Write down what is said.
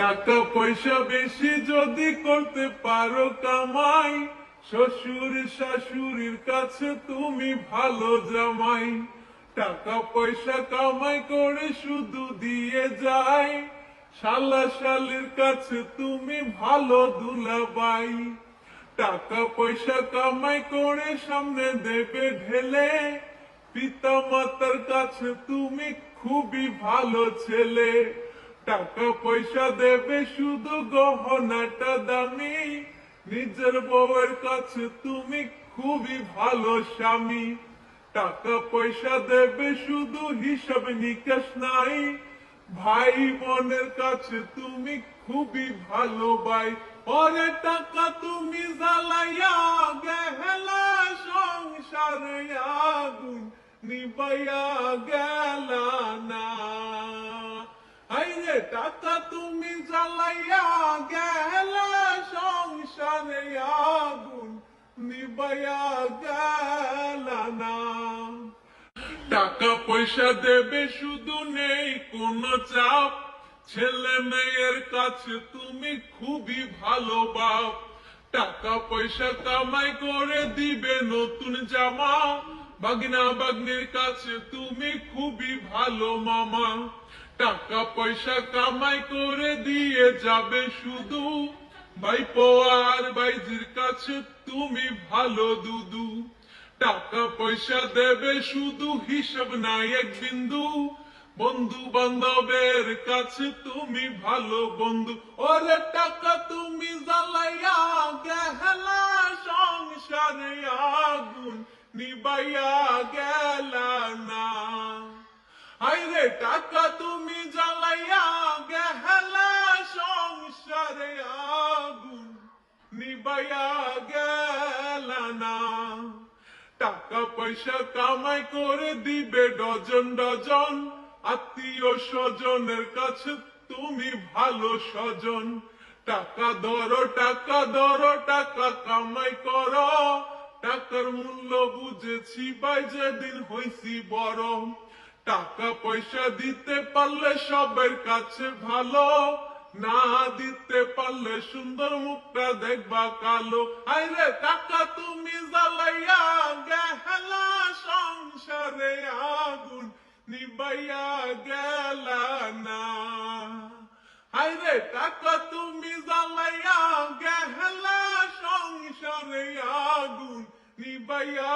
টাকা পয়সা বেশি যদি করতে পারো কামাই, শ্বশুর শাশুড়ির কাছে তুমি ভালো জামাই। টাকা পয়সা কামাই করে শুধু দিয়ে যায়, শালা শালির কাছে তুমি ভালো দুলাবাই। টাকা পয়সা কামাই করে সামনে দেবে ঢেলে পিতা মাতার কাছে তুমি খুবই ভালো ছেলে। টাকা পয়সা দেবে শুধু গহনাটা দামি। নিজের বউয়ের কাছে তুমি খুবই ভালো স্বামী। টাকা পয়সা দেবে শুধু হিসাব নিকাশ নাই। ভাই বোনের কাছে তুমি খুবই ভালো ভাই। পরে টাকা তুমি জ্বালাইয়া গেলা সংসারে আগুন নিবাইয়া গেলা না। আইরে টাকা তুমি জ্বালাইয়া গেলা সংসারে আগুন নিবাইয়া গেলা না। টাকা পয়সা দেবে শুধু নেই, কোনো চাপ। ছেলে মেয়ের কাছে তুমি খুবই ভালো বাপ। টাকা পয়সা কামাই করে দিবে নতুন জামা। বাগনা বাগনির কাছে তুমি খুবই ভালো মামা। টাকা পয়সা কামাই করে দিয়ে যাবে শুধু। ভাইপো আর বাইজির কাছে তুমি ভালো দুদু। টাকা পয়সা দেবে শুধু, হিসাব নাই এক বিন্দু। বন্ধু বান্ধবের কাছে তুমি ভালো বন্ধু। ওরে টাকা তুমি জ্বালাইয়া গেলা, সংসারে আগুন নিবাইয়া গেলা না। আইরে নিবাইয়া গেলা না টাকা পয়সা কামাই করে দিবে ডজন ডজন আত্মীয় স্বজনের কাছে তুমি ভালো স্বজন টাকা ধরো টাকা ধরো টাকা কামাই করো টাকার মূল্য বুঝেছি ভাই, যেদিন হইছি বড়। টাকা পয়সা দিতে পারলে সবার কাছে ভালো। না দিতে পারলে সুন্দর মুখটা দেখবা কালো। আইরে টাকা তুমি জ্বালাইয়া গেলা সংসারে আগুন নিবাইয়া গেলা না। আইরে টাকা তুমি জ্বালাইয়া গেলা সংসারে আগুন নিবাইয়া